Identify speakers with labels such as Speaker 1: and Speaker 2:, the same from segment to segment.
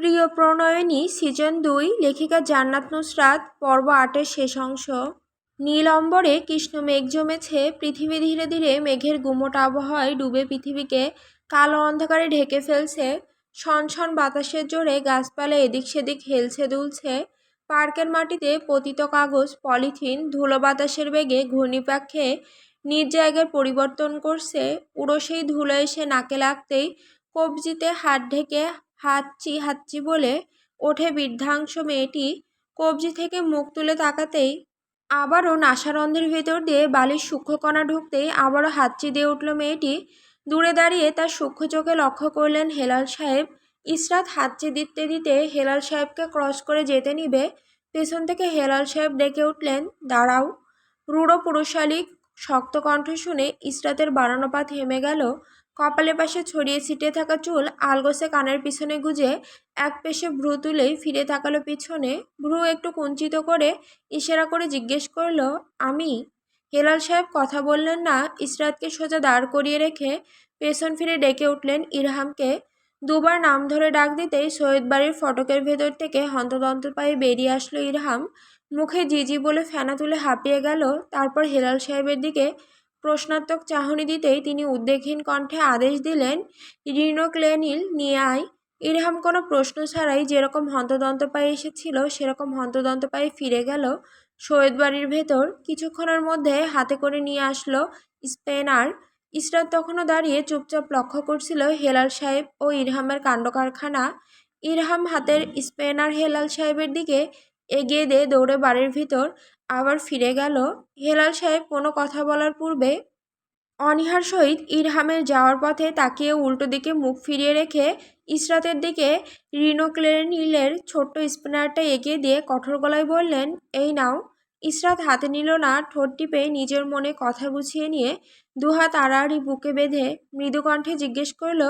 Speaker 1: প্রিয় প্রণয়নী সিজন দুই, লেখিকা জান্নাত নুসরাত, পর্ব আটের শেষ অংশ। নীল অম্বরে কৃষ্ণ মেঘ জমেছে, পৃথিবী ধীরে ধীরে মেঘের গুমোট আবহাওয়ায় ডুবে পৃথিবীকে কালো অন্ধকারে ঢেকে ফেলছে। ছনছন বাতাসের জোরে গাছপালা এদিক সেদিক হেলছে দুলছে। পার্কের মাটিতে পতিত কাগজ, পলিথিন, ধুলো বাতাসের বেগে ঘূর্ণিপাক্ষে নিজ জায়গার পরিবর্তন করছে। উড়ো সেই ধুলো এসে নাকে লাগতেই কবজিতে হাত ঢেকে হাঁচি হাঁচি বলে ওঠে বৃদ্ধাংশ মেয়েটি। কবজি থেকে মুখ তুলে তাকাতেই আবারও নাসারন্ধ্রের ভেতর দিয়ে বালির সূক্ষ্মকণা ঢুকতেই আবারও হাতচি দিয়ে উঠল মেয়েটি। দূরে দাঁড়িয়ে তার সূক্ষ্ম চোখে লক্ষ্য করলেন হেলাল সাহেব। ইসরাত হাতচি দিতে দিতে হেলাল সাহেবকে ক্রস করে যেতে নিবে। পেছন থেকে হেলাল সাহেব ডেকে উঠলেন, দাঁড়াও। রূঢ় পুরুষালী শক্ত কণ্ঠ শুনে ইসরাতের বাড়ানো থেমে গেল। কপালের পাশে ছড়িয়ে ছিটিয়ে থাকা চুল আলগোসে কানের পিছনে গুজে এক পেশে ভ্রু তুলেই ফিরে তাকালো পিছনে। ভ্রু একটু কুঞ্চিত করে ইশারা করে জিজ্ঞেস করল, আমি? হেলাল সাহেব কথা বললেন না, ইসরাতকে সোজা দাঁড় করিয়ে রেখে পেছন ফিরে ডেকে উঠলেন ইরহামকে। দুবার নাম ধরে ডাক দিতেই সৈয়দ বাড়ির ফটকের ভেতর থেকে হন্তদন্ত পায়ে বেরিয়ে আসলো ইরহাম। মুখে জিজি বলে ফেনা তুলে হাঁপিয়ে গেল। তারপর হেলাল সাহেবের দিকে প্রশ্নাত্মক চাহনি দিতেই তিনি উদ্বেগহীন কণ্ঠে আদেশ দিলেন, রিনোক্লেনিল নিয়ে আয়। ইরহাম কোনো প্রশ্ন ছাড়াই যেরকম হন্তদন্ত পায়ে এসেছিল, সেরকম হন্তদন্ত পায়ে ফিরে গেল সৈয়দ বাড়ির ভেতর। কিছুক্ষণের মধ্যে হাতে করে নিয়ে আসলো স্পেনার। ইসরাত তখনও দাঁড়িয়ে চুপচাপ লক্ষ্য করছিল হেলাল সাহেব ও ইরহামের কাণ্ডকারখানা। ইরহাম হাতের স্পেনার হেলাল সাহেবের দিকে এগিয়ে দিয়ে দৌড়ে বাড়ির ভিতর আবার ফিরে গেল। হেলাল সাহেব কোনো কথা বলার পূর্বে অনীহার সহিত ইরহামের যাওয়ার পথে তাকিয়ে উল্টো দিকে মুখ ফিরিয়ে রেখে ইসরাতের দিকে রিনোক্লেনিলের ছোট্ট স্পিনারটা এগিয়ে দিয়ে কঠোর গলায় বললেন, এই নাও। ইসরাত হাতে নিল না, ঠোঁট টিপে নিজের মনে কথা গুছিয়ে নিয়ে দুহাত আড়াআড়ি বুকে বেঁধে মৃদুকণ্ঠে জিজ্ঞেস করল,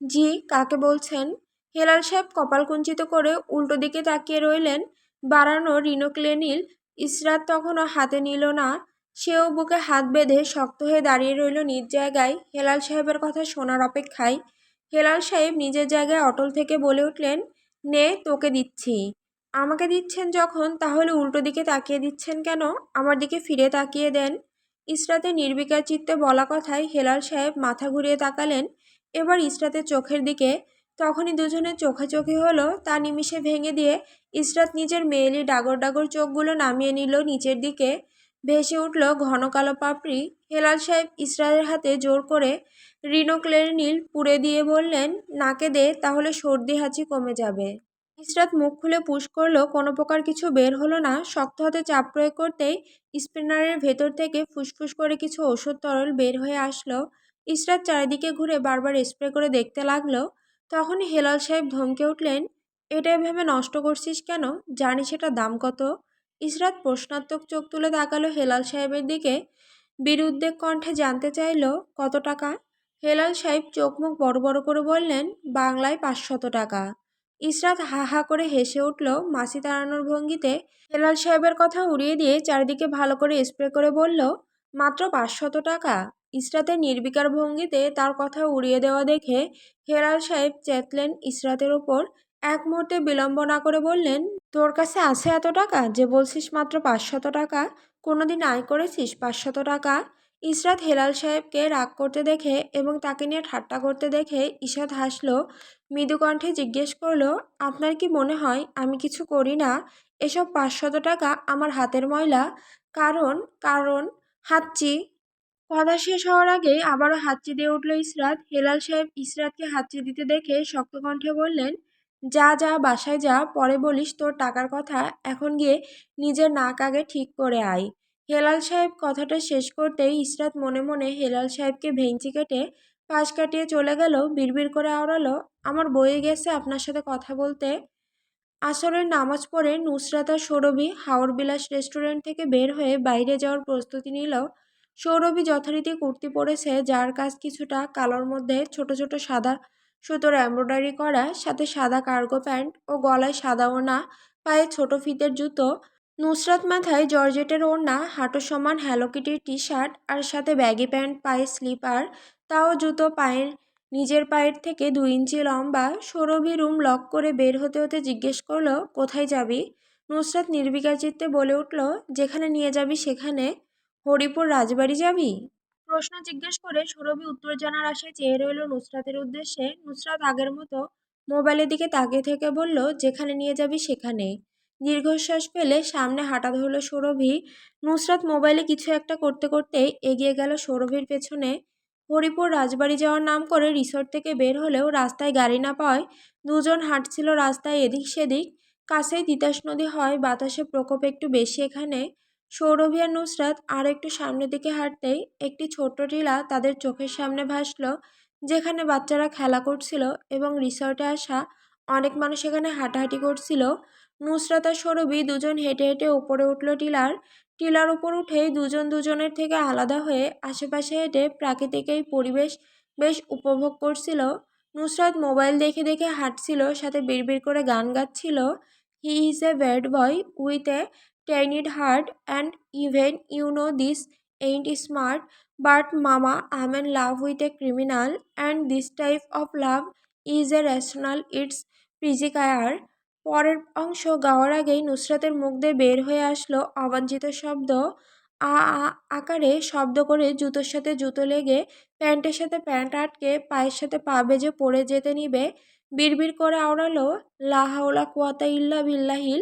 Speaker 1: জি, কাকে বলছেন? হেলাল সাহেব কপাল কুঞ্চিত করে উল্টো দিকে তাকিয়ে রইলেন। বাড়ানো রিনোক্লেনিল ইসরাত তখনও হাতে নিল না। সেও বুকে হাত বেঁধে শক্ত হয়ে দাঁড়িয়ে রইল নিজ জায়গায়। হেলাল সাহেবের কথা শোনার অপেক্ষায় হেলাল সাহেব নিজের জায়গায় অটল থেকে বলে উঠলেন, নে, তোকে দিচ্ছি। আমাকে দিচ্ছেন যখন, তাহলে উল্টো দিকে তাকিয়ে দিচ্ছেন কেন? আমার দিকে ফিরে তাকিয়ে দেন। ইসরাতে নির্বিকার চিত্তে বলা কথায় হেলাল সাহেব মাথা ঘুরিয়ে তাকালেন। এবার ইসরাতের চোখের দিকে তখনই দুজনের চোখাচোখি হলো, তা নিমিষে ভেঙে দিয়ে ইসরাত নিজের মেয়েলি ডাগর ডাগর চোখগুলো নামিয়ে নিল নিচের দিকে। ভেসে উঠল ঘন কালো পাপড়ি। হেলাল সাহেব ইসরাতের হাতে জোর করে রিনোক্লেনিল পুড়ে দিয়ে বললেন, নাকে দে, তাহলে সর্দি হাঁচি কমে যাবে। ইসরাত মুখ খুলে পুশ করল, কোনো প্রকার কিছু বের হলো না। শক্ত হাতে চাপ প্রয়োগ করতেই স্পিনারের ভেতর থেকে ফুসফুস করে কিছু ওষুধ তরল বের হয়ে আসলো। ইসরাত চারিদিকে ঘুরে বারবার স্প্রে করে দেখতে লাগল। তখনই হেলাল সাহেব ধমকে উঠলেন, এটা এভাবে নষ্ট করছিস কেন? জানিস এটা দাম কত? ইসরাত প্রশ্নাত্মক চোখ তুলে তাকালো হেলাল সাহেবের দিকে বিরুদ্ধের কণ্ঠে জানতে চাইল, কত টাকা? হেলাল সাহেব চোখ মুখ বড় বড় করে বললেন, বাংলায় পাঁচশত টাকা। ইসরাত হা হা করে হেসে উঠল মাসি তাড়ানোর ভঙ্গিতে হেলাল সাহেবের কথা উড়িয়ে দিয়ে চারিদিকে ভালো করে স্প্রে করে বলল, মাত্র পাঁচশত টাকা? ইসরাতের নির্বিকার ভঙ্গিতে তার কথা উড়িয়ে দেওয়া দেখে হেলাল সাহেব চেতলেন ইসরাতের ওপর। এক মুহূর্তে বিলম্ব না করে বললেন, তোর কাছে আছে এত টাকা যে বলছিস মাত্র পাঁচশত টাকা? কোনোদিন আয় করেছিস পাঁচশত টাকা? ইসরাত হেলাল সাহেবকে রাগ করতে দেখে এবং তাকে নিয়ে ঠাট্টা করতে দেখে ইশাদ হাসলো। মৃদু কণ্ঠে জিজ্ঞেস করল, আপনার কি মনে হয় আমি কিছু করি না? এসব পাঁচশত টাকা আমার হাতের ময়লা। কারণ কারণ হাঁচি কথা শেষ হওয়ার আগে আবারও হাঁচি দিয়ে উঠল ইসরাত। হেলাল সাহেব ইসরাতকে হাঁচি দিতে দেখে শক্ত কণ্ঠে বললেন, যা যা, বাসায় যা, পরে বলিস তোর টাকার কথা। এখন গিয়ে নিজের নাক আগে ঠিক করে আয়। হেলাল সাহেব কথাটা শেষ করতেই ইসরাত মনে মনে হেলাল সাহেবকে ভেঞ্চি কেটে পাশ কাটিয়ে চলে গেল, বিড়বিড় করে আওড়ালো, আমার বয়ে গেছে আপনার সাথে কথা বলতে। আসরের নামাজ পড়ে নুসরাত সৌরভী হাওর বিলাস রেস্টুরেন্ট থেকে বের হয়ে বাইরে যাওয়ার প্রস্তুতি নিল। সৌরভী যথারীতি কুর্তি পরেছে যার কাজ কিছুটা কালোর মধ্যে ছোট ছোট সাদা সুতোর এমব্রয়ডারি করা, সাথে সাদা কার্গো প্যান্ট ও গলায় সাদা ওড়না পায়ে ছোট ফিতের জুতো, নুসরাত মাথায় জর্জেটের ওড়না, হাঁটো সমান হ্যালোকিটির টি শার্ট আর সাথে ব্যাগি প্যান্ট, পায়ে স্লিপার, তাও জুতো পায়ের, নিজের পায়ের থেকে দুই ইঞ্চি লম্বা। সৌরভী রুম লক করে বের হতে হতে জিজ্ঞেস করল, কোথায় যাবি? নুসরাত নির্বিকার চিত্তে বলে উঠল, যেখানে নিয়ে যাবি সেখানে। হরিপুর রাজবাড়ি যাবি? প্রশ্ন জিজ্ঞেস করে সৌরভী উত্তর জানার আশায় চেয়ে রইল নুসরাতের উদ্দেশ্যে। নুসরাত আগের মতো মোবাইলের দিকে তাকিয়ে থেকে বলল, যেখানে নিয়ে যাবি সেখানে। দীর্ঘশ্বাস ফেলে সামনে হাঁটা ধরল সৌরভী। নুসরাত মোবাইলে কিছু একটা করতে করতে এগিয়ে গেল সৌরভীর পেছনে। হরিপুর রাজবাড়ি যাওয়ার নাম করে রিসোর্ট থেকে বের হলেও রাস্তায় গাড়ি না পাওয়ায় দুজন হাঁটছিল রাস্তায় এদিক সেদিক। কাছেই তিতাস নদী হয় বাতাসে প্রকোপ একটু বেশি এখানে। সৌরভী আর নুসরাত আর একটু সামনের দিকে হাঁটতেই একটি ছোট্ট টিলা তাদের চোখের সামনে ভাসল, যেখানে বাচ্চারা খেলা করছিল এবং রিসর্টে আসা অনেক মানুষ এখানে হাঁটাহাঁটি করছিল। নুসরাত আর সৌরভী দুজন হেঁটে হেঁটে উপরে উঠল টিলার। টিলার উপর উঠেই দুজন দুজনের থেকে আলাদা হয়ে আশেপাশে হেঁটে প্রাকৃতিক এই পরিবেশ বেশ উপভোগ করছিল। নুসরাত মোবাইল দেখে দেখে হাঁটছিল, সাথে বিড়বিড় করে গান গাচ্ছিল। He is a bad boy with a heart and even you know this ain't smart but mama I'm in love with a criminal and this type of love is a rational it's প্রিজিকায়ার পরের অংশ গাওয়ার আগেই নুসরাতের মুখ দিয়ে বের হয়ে আসলো অবাঞ্ছিত শব্দ। আ আকারে শব্দ করে জুতোর সাথে জুতো লেগে প্যান্টের সাথে প্যান্ট আটকে পায়ের সাথে পা বেজে পড়ে যেতে নিবে। বিড়বিড় করে আওড়ালো লাহাউলা কুয়াতা ইল্লা বিল্লাহিল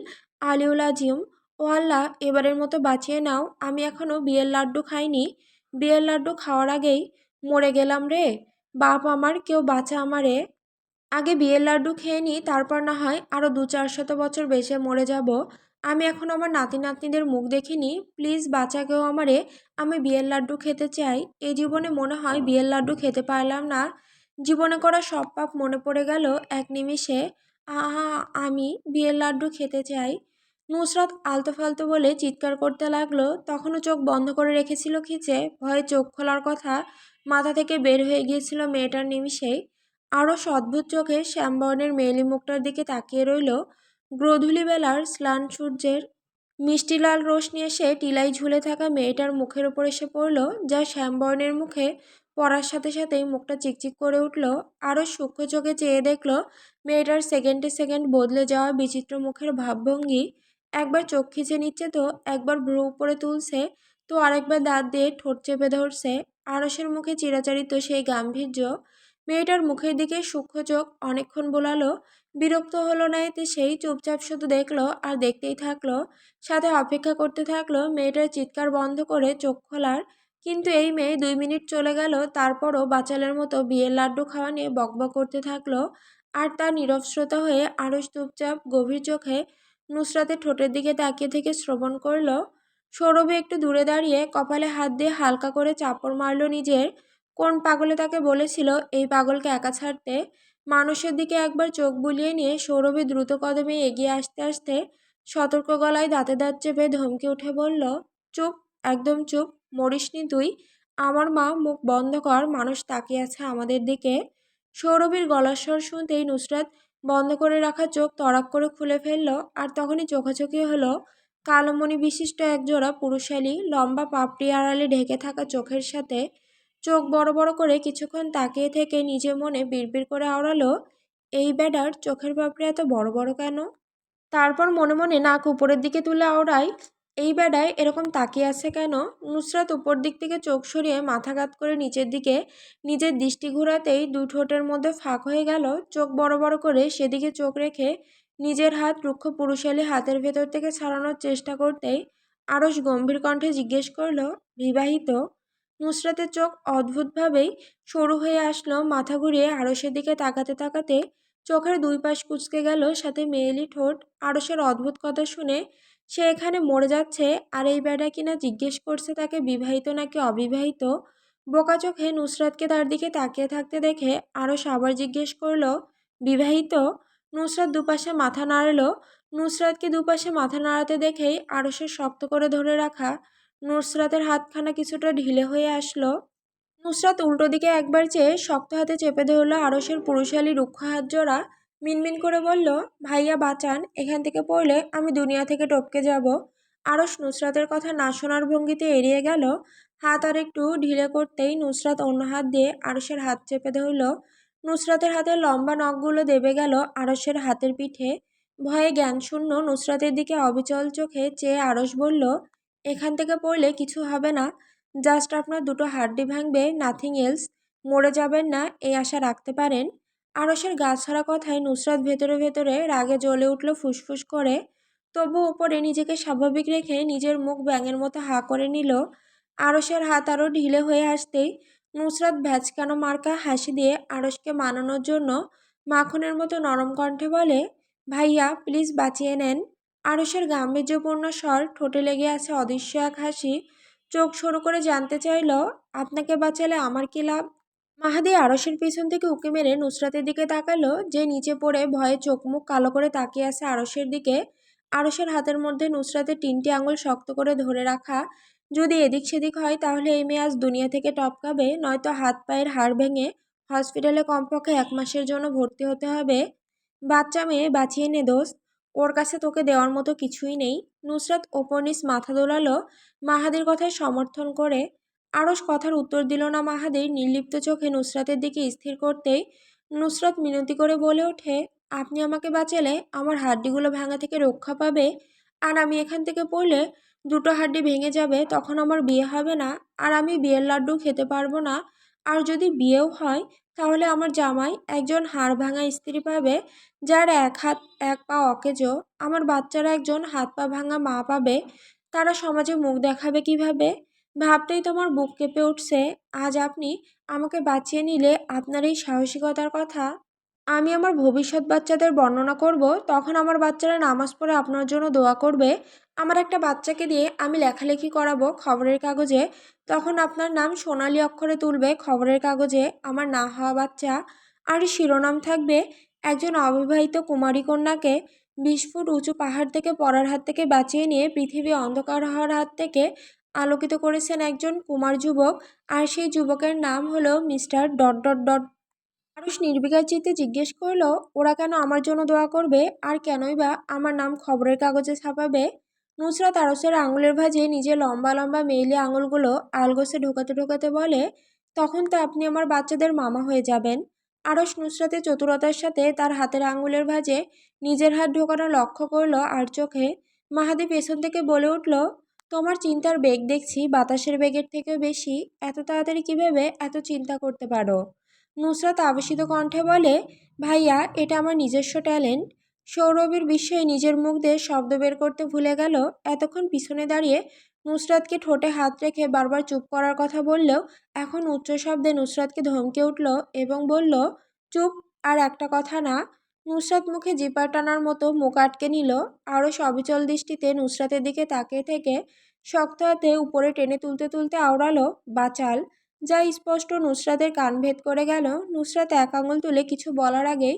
Speaker 1: আলিউল আজিম। ও আল্লাহ, এবারের মতো বাঁচিয়ে নাও। আমি এখনও বিয়ের লাড্ডু খাইনি। বিয়ের লাড্ডু খাওয়ার আগেই মরে গেলাম রে। বাপ আমার, কেউ বাঁচা আমারে আগে বিয়ের লাড্ডু খেয়ে নিই তারপর না হয় আরও দু চার শত বছর বেঁচে মরে যাব। আমি এখন আমার নাতি নাতনিদের মুখ দেখিনি। প্লিজ বাঁচা কেউ আমারে আমি বিয়ের লাড্ডু খেতে চাই। এই জীবনে মনে হয় বিয়ের লাড্ডু খেতে পারলাম না। জীবনে করা সব পাপ মনে পড়ে গেল এক নিমিষে। আহা, আমি বিয়ের লাড্ডু খেতে চাই। নুসরাত আলতো ফালতো বলে চিৎকার করতে লাগল, তখনও চোখ বন্ধ করে রেখেছিল খিচে ভয়ে চোখ খোলার কথা মাথা থেকে বের হয়ে গিয়েছিল মেয়েটার নিমিষেই। আরও সদ্ভুত চোখে শ্যামবর্ণের মেয়েলি মুখটার দিকে তাকিয়ে রইল বেলার স্লান সূর্যের মিষ্টি লাল রোশনি এসে টিলাই ঝুলে থাকা মেয়েটার মুখের ওপর এসে পড়ল, যা শ্যামবর্ণের মুখে পড়ার সাথে সাথেই মুখটা চিকচিক করে উঠল। আরও সূক্ষ্ম চোখে চেয়ে দেখল, মেয়েটার সেকেন্ডে সেকেন্ড বদলে যাওয়া বিচিত্র মুখের ভাবভঙ্গি একবার চোখ খিচে নিচ্ছে তো, একবার ভ্রু উপরে তুলছে তো আরেকবার দাঁত দিয়ে ঠোঁট চেপে ধরছে। আরসের মুখে চিরাচারিত সেই গাম্ভীর্য। মেয়েটার মুখের দিকে সূক্ষ্ম চোখ অনেকক্ষণ বোলালো, বিরক্ত হলো না এতে সেই চুপচাপ শুধু দেখল আর দেখতেই থাকল। সাথে অপেক্ষা করতে থাকল, মেয়েটার চিৎকার বন্ধ করে চোখ খোলার। কিন্তু এই মেয়ে দুই মিনিট চলে গেল, তারপরও বাচালের মতো বিয়ের লাড্ডু খাওয়া নিয়ে বকবক করতে থাকল। আর তার নীরবশ্রোতা হয়ে আরস চুপচাপ গভীর চোখে নুসরাতের ঠোঁটের দিকে তাকিয়ে থেকে শ্রবণ করল। সৌরভে একটু দূরে দাঁড়িয়ে কপালে হাত দিয়ে হালকা করে চাপড় মারল নিজের। কোন পাগলে তাকে বলেছিল এই পাগলকে একা ছাড়তে? মানুষের দিকে একবার চোখ বুলিয়ে নিয়ে সৌরভে দ্রুত কদমে এগিয়ে আসতে আসতে সতর্ক গলায় দাঁতে দাঁত চেপে ধমকে উঠে বলল, চুপ, একদম চুপ, মরিসনি তুই। আমার মা মুখ বন্ধ কর, মানুষ তাকিয়ে আছে আমাদের দিকে। সৌরভীর গলার স্বর শুনতেই নুসরাত বন্ধ করে রাখা চোখ তড়াক করে খুলে ফেলল আর তখনই চোখাচোখি হলো। কালোমণি বিশিষ্ট একজোড়া পুরুষালী, লম্বা পাপড়ি আড়ালে ঢেকে থাকা চোখের সাথে চোখ বড় বড় করে কিছুক্ষণ তাকিয়ে থেকে নিজের মনে বিড়বিড় করে আওড়ালো, এই ব্যাডার চোখের পাপড়ি এত বড় বড় কেন? তারপর মনে মনে নাক উপরের দিকে তুলে আওড়ায় এই বেড়ায় এরকম তাকিয়ে আছে কেন? নুসরাত উপর দিক থেকে চোখ সরিয়ে মাথা গাত করে নিচের দিকে নিজের দৃষ্টি ঘোরাতেই দু ঠোঁটের মধ্যে ফাঁক হয়ে গেল। চোখ বড় বড় করে সেদিকে চোখ রেখে নিজের হাত রুক্ষ পুরুষালী হাতের ভেতর থেকে ছাড়ানোর চেষ্টা করতেই আরস গম্ভীর কণ্ঠে জিজ্ঞেস করল, বিবাহিত? নুসরাতের চোখ অদ্ভুতভাবেই সরু হয়ে আসলো। মাথা ঘুরিয়ে আড়সের দিকে তাকাতে তাকাতে চোখের দুই পাশ কুচকে গেল। সাথে মেয়েলি ঠোঁট আড়সের অদ্ভুত কথা শুনে সে এখানে মরে যাচ্ছে, আর এই বেড়া কিনা জিজ্ঞেস করছে তাকে, বিবাহিত নাকি অবিবাহিত? বোকা চোখে নুসরাতকে তার দিকে তাকিয়ে থাকতে দেখে আরস আবার জিজ্ঞেস করল, বিবাহিত? নুসরাত দুপাশে মাথা নাড়ালো। নুসরাতকে দুপাশে মাথা নাড়াতে দেখেই আড়সের শক্ত করে ধরে রাখা নুসরাতের হাতখানা কিছুটা ঢিলে হয়ে আসলো। নুসরাত উল্টো দিকে একবার চেয়ে শক্ত হাতে চেপে ধরলো আড়সের পুরুষালী রুক্ষ হাত জোড়া মিনমিন করে বলল, ভাইয়া, বাঁচান। এখান থেকে পড়লে আমি দুনিয়া থেকে টপকে যাব। আরস নুসরাতের কথা না শোনার ভঙ্গিতে এড়িয়ে গেল। হাত আর একটু ঢিলে করতেই নুসরাত অন্য হাত দিয়ে আরসের হাত চেপে ধরল। নুসরাতের হাতের লম্বা নখগুলো দেবে গেল আরসের হাতের পিঠে। ভয়ে জ্ঞানশূন্য নুসরাতের দিকে অবিচল চোখে চেয়ে আরস বলল, এখান থেকে পড়লে কিছু হবে না। জাস্ট আপনার দুটো হাড্ডি ভাঙবে নাথিং এলস মরে যাবেন না, এই আশা রাখতে পারেন। আরসের গা ছাড়া কথায় নুসরাত ভেতরে ভেতরে রাগে জ্বলে উঠল ফুসফুস করে। তবু উপরে নিজেকে স্বাভাবিক রেখে নিজের মুখ ব্যাঙের মতো হা করে নিল। আরসের হাত আরও ঢিলে হয়ে আসতেই নুসরাত ভ্যাচকানো মার্কা হাসি দিয়ে আরসকে মানানোর জন্য মাখনের মতো নরম কণ্ঠে বলে, ভাইয়া, প্লিজ বাঁচিয়ে নেন। আরসের গাম্ভীর্যপূর্ণ স্বর ঠোঁটে লেগে আছে অদৃশ্য এক হাসি। চোখ সরু করে জানতে চাইল, আপনাকে বাঁচালে আমার কি লাভ? মাহাদি আরসের পিছন থেকে উঁকি মেরে নুসরাতের দিকে তাকালো, যে নিচে পড়ে ভয়ে চোখ মুখ কালো করে তাকিয়ে আছে আরসের দিকে। আরসের হাতের মধ্যে নুসরাতের তিনটি আঙুল শক্ত করে ধরে রাখা। যদি এদিক সেদিক হয়, তাহলে এই মেয়ে আজ দুনিয়া থেকে টপকাবে নয়তো হাত পায়ের হাড় ভেঙে হসপিটালে কমপক্ষে এক মাসের জন্য ভর্তি হতে হবে। বাচ্চা মেয়ে, বাঁচিয়ে নে দোস্ত। ওর কাছে তোকে দেওয়ার মতো কিছুই নেই। নুসরাত ওপর নিচ মাথা দোলালো। মাহাদির কথায় সমর্থন করে আরস কথার উত্তর দিল না মাহাদির। নির্লিপ্ত চোখে নুসরাতের দিকে স্থির করতেই নুসরাত মিনতি করে বলে ওঠে, আপনি আমাকে বাঁচালে আমার হাড্ডিগুলো ভাঙা থেকে রক্ষা পাবে? আর আমি এখান থেকে পড়লে দুটো হাড্ডি ভেঙে যাবে, তখন আমার বিয়ে হবে না। আর আমি বিয়ের লাড্ডু খেতে পারব না। আর যদি বিয়েও হয়, তাহলে আমার জামাই একজন হাড় ভাঙা স্ত্রী পাবে, যার এক হাত, এক পা অকেজো। আমার বাচ্চারা একজন হাত পা ভাঙা মা পাবে। তারা সমাজে মুখ দেখাবে কীভাবে? ভাবতেই তোমার বুক কেঁপে উঠছে। আজ আপনি আমাকে বাঁচিয়ে নিলে আপনার এই সাহসিকতার কথা? আমি আমার ভবিষ্যৎ বাচ্চাদের বর্ণনা করব, তখন আমার বাচ্চারা নামাজ পড়ে আপনার জন্য দোয়া করবে। আমার একটা বাচ্চাকে দিয়ে আমি লেখালেখি করাবো খবরের কাগজে। তখন আপনার নাম সোনালি অক্ষরে তুলবে খবরের কাগজে, আমার না হওয়া বাচ্চা। আর শিরোনাম থাকবে, একজন অবিবাহিত কুমারী কন্যাকে বিশ ফুট উঁচু পাহাড় থেকে পড়ার হাত থেকে বাঁচিয়ে নিয়ে পৃথিবী অন্ধকার হওয়ার হাত থেকে আলোকিত করেছেন একজন কুমার যুবক। আর সেই যুবকের নাম হলো mister dot dot dot. Arush নির্বিকার চিত্তে জিজ্ঞেস করল, ওরা কেন আমার জন্য দোয়া করবে? আর কেনই বা আমার নাম খবরের কাগজে ছাপাবে? নুসরাত আরসের আঙুলের ভাঁজে নিজের লম্বা লম্বা মেইলি আঙুলগুলো আলগোসে ঢোকাতে ঢোকাতে বলে, তখন তো আপনি আমার বাচ্চাদের মামা হয়ে যাবেন। আরস নুসরাতের চতুরতার সাথে তার হাতের আঙুলের ভাঁজে নিজের হাত ঢোকানো লক্ষ্য করল আর চোখে। মাহাদি পেছন থেকে বলে উঠল তোমার চিন্তার বেগ দেখছি, বাতাসের বেগের থেকেও বেশি, এত তাড়াতাড়ি কীভাবে এত চিন্তা করতে পারো? নুসরাত আবেশিত কণ্ঠে বলে, ভাইয়া, এটা আমার নিজস্ব ট্যালেন্ট। সৌরভীর বিস্ময়ে নিজের মুখ দিয়ে শব্দ বের করতে ভুলে গেল। এতক্ষণ পিছনে দাঁড়িয়ে নুসরাতকে ঠোঁটে হাত রেখে বারবার চুপ করার কথা বললেও এখন উচ্চ শব্দে নুসরাতকে ধমকে উঠল এবং বলল, চুপ, আর একটা কথা না। নুসরাত মুখে জিপার টানার মতো মুখ আটকে নিল। আরও সবিচল দৃষ্টিতে নুসরাতের দিকে তাকিয়ে থেকে শক্ত হাতে উপরে টেনে তুলতে তুলতে আওড়ালো, বাচাল। যা স্পষ্ট নুসরাতের কান ভেদ করে গেল। নুসরাত এক আঙুল তুলে কিছু বলার আগেই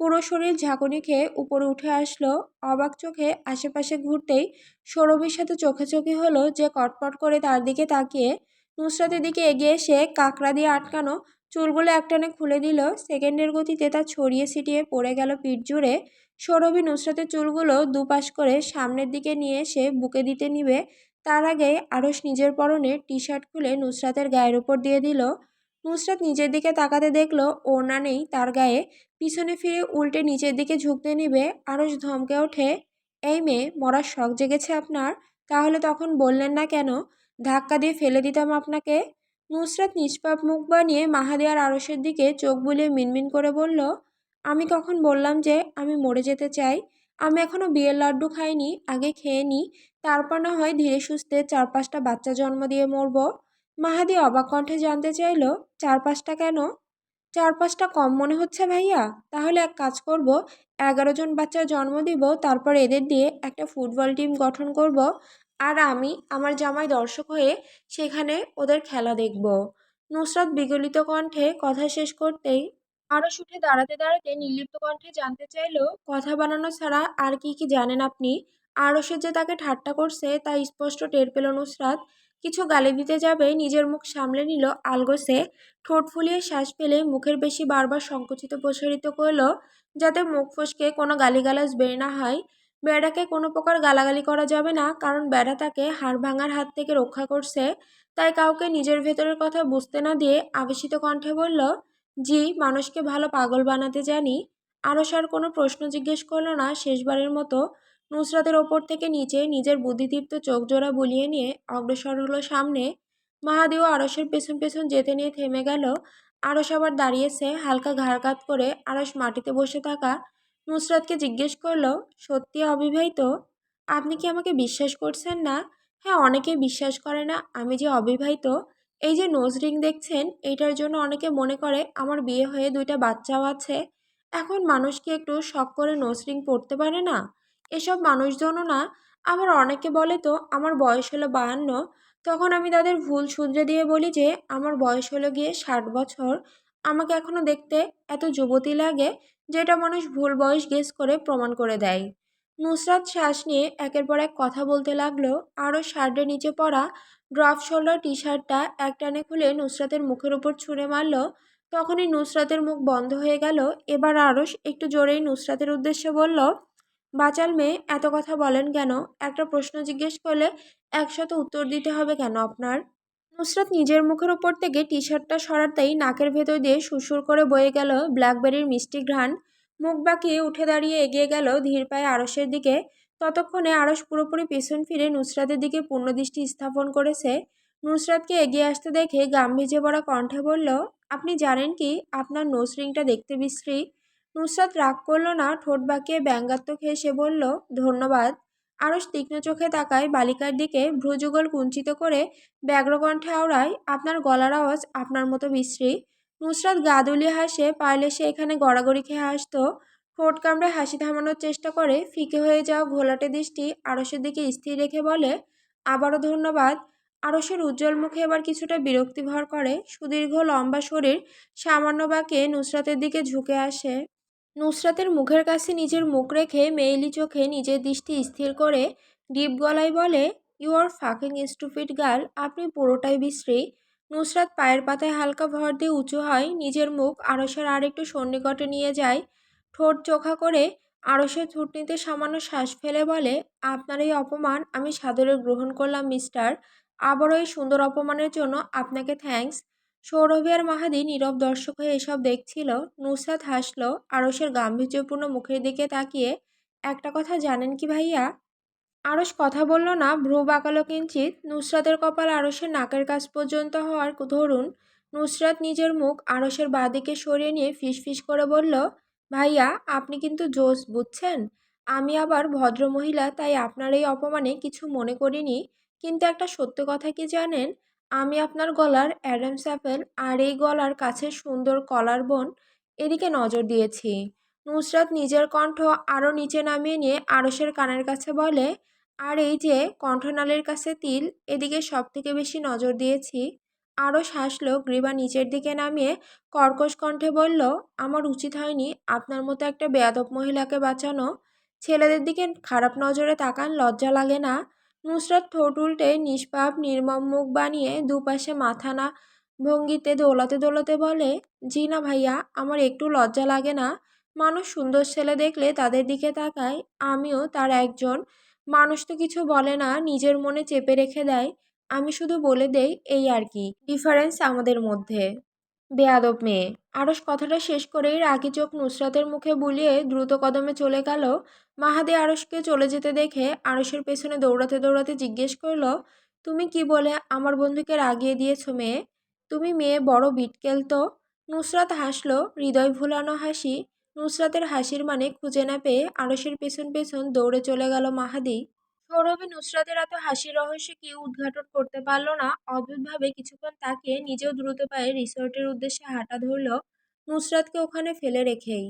Speaker 1: পুরো শরীর ঝাঁকুনি খেয়ে উপরে উঠে আসলো। অবাক চোখে আশেপাশে ঘুরতেই সৌরভীর সাথে চোখে চোখে হলো যে কটপট করে তার দিকে তাকিয়ে নুসরাতের দিকে এগিয়ে এসে কাঁকড়া দিয়ে আটকানো চুলগুলো একটানে খুলে দিল। সেকেন্ডের গতিতে তা ছড়িয়ে ছিটিয়ে পড়ে গেল পিঠ জুড়ে। সৌরভী নুসরাতের চুলগুলো দুপাশ করে সামনের দিকে নিয়ে এসে বুকে দিতে নিবে। তার আগে আরস নিজের পরনে টি শার্ট খুলে নুসরাতের গায়ের উপর দিয়ে দিল। নুসরাত নিজের দিকে তাকাতে দেখল, ওড়না নেই তার গায়ে। পিছনে ফিরে উল্টে নিচের দিকে ঝুঁকতে নিবে। আরস ধমকে ওঠে, এই মেয়ে, মরার শখ জেগেছে আপনার। তাহলে তখন বললেন না কেন? ধাক্কা দিয়ে ফেলে দিতাম আপনাকে। নুসরাত নিষ্পাপ মুখ বানিয়ে মাহাদিয়ার আড়সের দিকে চোখ বুলিয়ে মিনমিন করে বলল, আমি কখন বললাম যে আমি মরে যেতে চাই? আমি এখনও বিয়ের লাড্ডু খাইনি, আগে খেয়ে নিই তারপর না হয় ধীরে সুস্থে চার পাঁচটা বাচ্চা জন্ম দিয়ে মরব। মাহাদি অবাক কণ্ঠে জানতে চাইল চার পাঁচটা কেন? চার পাঁচটা কম মনে হচ্ছে ভাইয়া। তাহলে এক কাজ করব, এগারো জন বাচ্চার জন্ম দিব, তারপর এদের দিয়ে একটা ফুটবল টিম গঠন করব। আর আমি আমার জামাই দর্শক হয়ে সেখানে ওদের খেলা দেখব। নুসরাত বিগলিত কণ্ঠে কথা শেষ করতেই আরও উঠে দাঁড়াতে দাঁড়াতে নির্লিপ্ত কণ্ঠে জানতে চাইল, কথা বানানো ছাড়া আর কি কি জানেন আপনি? আরসের যে তাকে ঠাট্টা করছে তা স্পষ্ট টের পেল নুসরাত। কিছু গালি দিতে যাবে নিজের মুখ সামলে নিল আলগোসে ঠোঁট ফুলিয়ে শ্বাস ফেলে মুখের বেশি বারবার সংকুচিত প্রসারিত করল, যাতে মুখ ফসকে কোনো গালিগালাজ বের না হয়। বেড়াকে কোনো প্রকার গালাগালি করা যাবে না, কারণ বেড়া তাকে হাড় ভাঙার হাত থেকে রক্ষা করছে। তাই কাউকে নিজের ভেতরের কথা বুঝতে না দিয়ে আবেশিত কণ্ঠে বলল, জি, মানুষকে ভালো পাগল বানাতে জানি। আরস আর কোনো প্রশ্ন জিজ্ঞেস করল না, শেষবারের মতো নুসরাতের ওপর থেকে নিচে নিজের বুদ্ধিদীপ্ত চোখ জোড়া বুলিয়ে নিয়ে অগ্রসর হলো সামনে। মাহাদিও আরসের পেছন পেছন যেতে নিয়ে থেমে গেল। আরস আবার দাঁড়িয়েছে, হালকা ঘাড় কাত করে আরস মাটিতে বসে থাকা নুসরাতকে জিজ্ঞেস করল, সত্যি অবিবাহিত? আপনি কি আমাকে বিশ্বাস করছেন না? হ্যাঁ অনেকে বিশ্বাস করে না আমি যে অবিবাহিত। এই যে নোজ রিং দেখছেন এইটার জন্য অনেকে মনে করে আমার বিয়ে হয়ে দুইটা বাচ্চাও আছে। এখন মানুষ কি একটু শখ করে নোজ রিং পরতে পারে না? এসব মানুষজনও না। আবার অনেকে বলে তো, আমার বয়স হলো বাহান্ন তখন আমি তাদের ভুল শুধরে দিয়ে বলি যে, আমার বয়স হলো গিয়ে ষাট বছর। আমাকে এখনও দেখতে এত যুবতী লাগে। যেটা মানুষ ভুল বয়স গেস করে প্রমাণ করে দেয়। নুসরাত শ্বাস নিয়ে একের পর এক কথা বলতে লাগল, আরও শার্টের নিচে পড়া ড্রপ শোল্ডার টি শার্টটা একটানে খুলে নুসরাতের মুখের উপর ছুঁড়ে মারল। তখনই নুসরাতের মুখ বন্ধ হয়ে গেল। এবার আরস একটু জোরেই নুসরাতের উদ্দেশ্যে বলল, বাচাল মেয়ে, এত কথা বলেন কেন? একটা প্রশ্ন জিজ্ঞেস করলে একশত উত্তর দিতে হবে কেন আপনার? নুসরাত নিজের মুখের ওপর থেকে টি শার্টটা সরাতেই নাকের ভেতর দিয়ে সুরসুর করে বয়ে গেল ব্ল্যাকবেরির মিষ্টি ঘ্রাণ। মুখ বাঁকিয়ে উঠে দাঁড়িয়ে এগিয়ে গেল ধীর পায়ে আড়সের দিকে। ততক্ষণে আড়স পুরোপুরি পেছন ফিরে নুসরাতের দিকে পূর্ণদৃষ্টি স্থাপন করেছে। নুসরাতকে এগিয়ে আসতে দেখে গাম ভিজে পড়া কণ্ঠে বলল, আপনি জানেন কি? আপনার নোজ রিংটা দেখতে বিশ্রী। নুসরাত রাগ করল না, ঠোঁট বাঁকিয়ে ব্যঙ্গাত্মক হেসে বলল, ধন্যবাদ। আরস তীক্ষ্ণ চোখে তাকায় বালিকার দিকে ভ্রুযুগল কুঞ্চিত করে ব্যগ্রকণ্ঠে আওড়ায়, আপনার গলার আওয়াজ আপনার মতো বিশ্রী নুসরাত গা দুলিয়ে হাসে, পারলে সে এখানে গড়াগড়ি খেয়ে হাসতো ঠোঁট কামড়ে হাসি থামানোর চেষ্টা করে, ফিকে হয়ে যাওয়া ঘোলাটে দৃষ্টি আড়সের দিকে স্থির রেখে বলে, আবারও ধন্যবাদ আড়সের উজ্জ্বল মুখে এবার কিছুটা বিরক্তি ভর করে, সুদীর্ঘ লম্বা শরীর সামান্য বাঁকে নুসরাতের দিকে ঝুঁকে আসে। নুসরাতের মুখের কাছে নিজের মুখ রেখে মেইলি চোখে নিজের দৃষ্টি স্থির করে ডিপ গলায় বলে you are fucking stupid girl আপনি পুরোটাই বিশ্রী। নুসরাত পায়ের পাতায় হালকা ভর দিয়ে উঁচু হয়, নিজের মুখ আড়সের আর একটু সন্নিকটে নিয়ে যায়, ঠোঁট চোখা করে আড়সের থুটনিতে সামান্য শ্বাস ফেলে বলে, আপনার এই অপমান আমি সাদরে গ্রহণ করলাম, মিস্টার। আবারও এই সুন্দর অপমানের জন্য আপনাকে থ্যাঙ্কস। সৌরভী আর মাহাদি নীরব দর্শক হয়ে এসব দেখছিল। নুসরাত হাসলো আড়সের গাম্ভীর্যপূর্ণ মুখের দিকে তাকিয়ে, একটা কথা জানেন কি ভাইয়া? আড়স কথা বলল না, ভ্রু বাঁকালো কিঞ্চিত নুসরাতের কপাল আড়সের নাকের কাছ পর্যন্ত হওয়ার ধরুন। নুসরাত নিজের মুখ আড়সের বাঁদিকে সরিয়ে নিয়ে ফিসফিস করে বলল, ভাইয়া, আপনি কিন্তু জোস, বুঝছেন? আমি আবার ভদ্রমহিলা, তাই আপনার এই অপমানে কিছু মনে করিনি। কিন্তু একটা সত্য কথা কি জানেন? আমি আপনার গলার অ্যাডাম স্যাপেল আর এই গলার কাছে সুন্দর কলার বোন এদিকে নজর দিয়েছি। নুসরাত নিজের কণ্ঠ আরও নিচে নামিয়ে নিয়ে আড়সের কানের কাছে বলে, আর এই যে কণ্ঠনালীর কাছে তিল, এদিকে সব থেকে বেশি নজর দিয়েছি। আরও হাসলো, গ্রীবা নিচের দিকে নামিয়ে কর্কশ কণ্ঠে বলল, আমার উচিত হয়নি আপনার মতো একটা বেয়াদব মহিলাকে বাঁচানো। ছেলেদের দিকে খারাপ নজরে তাকান, লজ্জা লাগে না। নুসরাত ঠোঁট উল্টে নিষ্পাপ, নির্মম মুখ বানিয়ে দুপাশে মাথা না ভঙ্গিতে দোলাতে দোলাতে বলে, জি না ভাইয়া, আমার একটু লজ্জা লাগে না। মানুষ সুন্দর ছেলে দেখলে তাদের দিকে তাকায়। আমিও তার একজন। মানুষ তো কিছু বলে না, নিজের মনে চেপে রেখে দেয়। আমি শুধু বলে দেই এই আর কি। ডিফারেন্স আমাদের মধ্যে। বেয়াদব মেয়ে। আরস কথাটা শেষ করেই রাগি চোখ নুসরাতের মুখে বুলিয়ে দ্রুত কদমে চলে গেল। মাহাদি আরসকে চলে যেতে দেখে আরসের পেছনে দৌড়াতে দৌড়াতে জিজ্ঞেস করল, তুমি কি বলে আমার বন্ধুকে রাগিয়ে দিয়েছ মেয়ে? তুমি মেয়ে বড় বিটকেল তো? নুসরাত হাসলো, হৃদয় ভুলানো হাসি। নুসরাতের হাসির মানে খুঁজে না পেয়ে আড়সের পেছন পেছন দৌড়ে চলে গেল মাহাদি। সৌরভী নুসরাতের এত হাসি রহস্য কেউ উদ্ঘাটন করতে পারল না। অদ্ভুতভাবে কিছুক্ষণ তাকে নিজেও দ্রুত পায়ে রিসোর্টের উদ্দেশ্যে হাঁটা ধরল নুসরাতকে ওখানে ফেলে রেখেই।